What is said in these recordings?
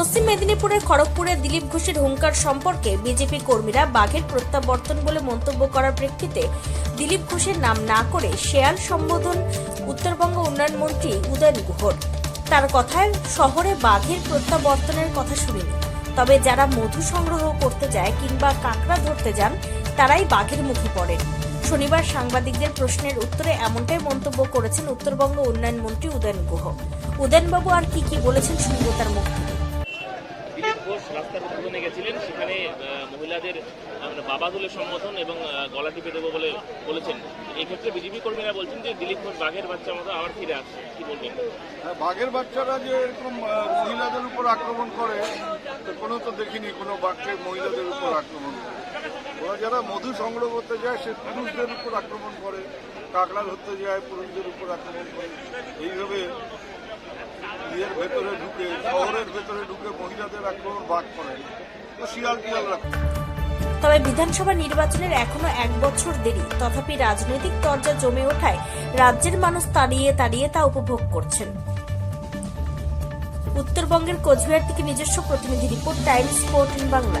পশ্চিম মেদিনীপুরের খড়গপুরে দিলীপ ঘোষের হুঙ্কার সম্পর্কে বিজেপি কর্মীরা বাঘের প্রত্যাবর্তন বলে মন্তব্য করার প্রেক্ষিতে দিলীপ ঘোষের নাম না করে শেয়াল সম্বোধন উত্তরবঙ্গ উন্নয়ন মন্ত্রী উদয়ন গুহর। তার কথায় শহরে বাঘের প্রত্যাবর্তনের কথা শুনিনি। তবে যারা মধু সংগ্রহ করতে যায় কিংবা কাঁকড়া ধরতে যান, তারাই বাঘের মুখে পড়েন। শনিবার সাংবাদিকদের প্রশ্নের উত্তরে এমনটাই মন্তব্য করেছেন উত্তরবঙ্গ উন্নয়ন মন্ত্রী উদয়ন গুহ। উদয়নবাবু আর কি কি বলেছেন শুনব তার মুখ রাস্তার উদ্বোধনে গেছিলেন সেখানে মহিলাদের বাবা তুলে সম্বোধন এবং গলা টিপে দেবো বলে বলেছেন। এই ক্ষেত্রে বিজেপি কর্মীরা বলছেন যে দিলীপ ঘোষ বাঘের বাচ্চা মতো আবার ফিরে আসছে। কি বলবেন? হ্যাঁ, বাঘের বাচ্চারা যে এরকম মহিলাদের উপর আক্রমণ করে কোনো তো দেখিনি কোনো বাঘকে মহিলাদের উপর আক্রমণ করে। ওরা যারা মধু সংগ্রহ করতে যায় সে পুরুষদের উপর আক্রমণ করে কাঁকড়া ধরতে যায় পুরুষদের উপর আক্রমণ করে। এইভাবে ইয়ের ভেতরে ঢুকে, শহরের ভেতরে ঢুকে মহিলাদের আক্রমণ করেন শিয়াল রাখেন তবে বিধানসভা নির্বাচনের এখনও এক বছর দেরি। তথাপি রাজনৈতিক তরজা জমে ওঠায় রাজ্যের মানুষ তাড়িয়ে তাড়িয়ে তা উপভোগ করছেন। উত্তরবঙ্গের কোচবিহার থেকে নিজস্ব প্রতিনিধি report, Times sport in Bangla.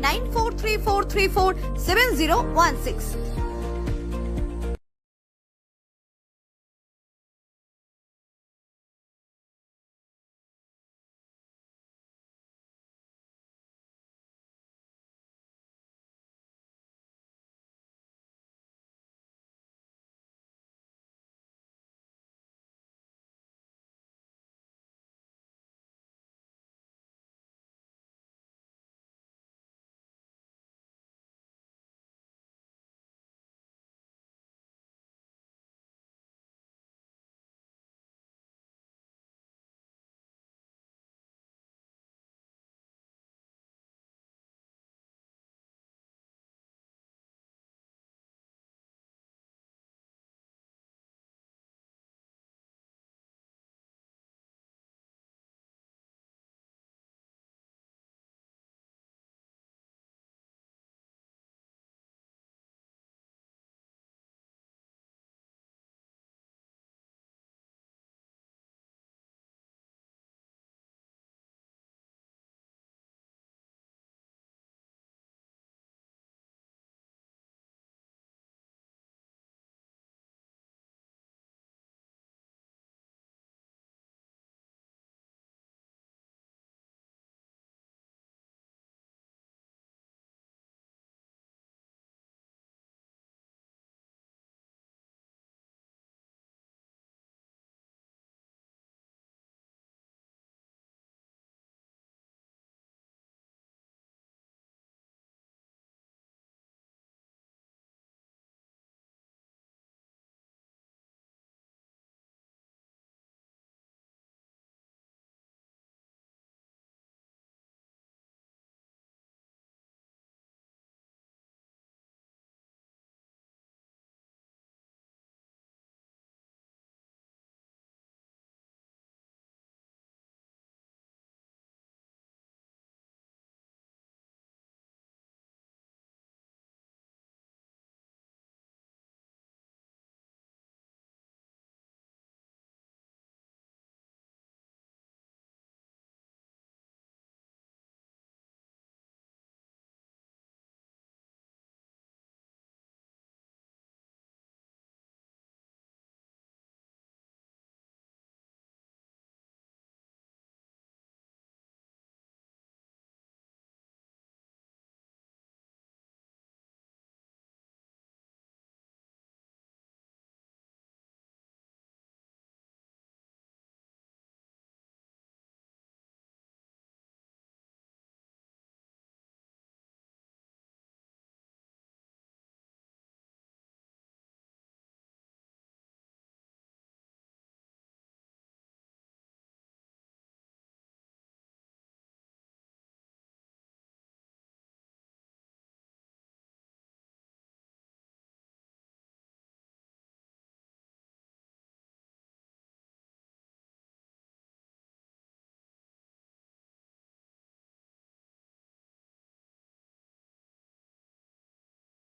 9434347016.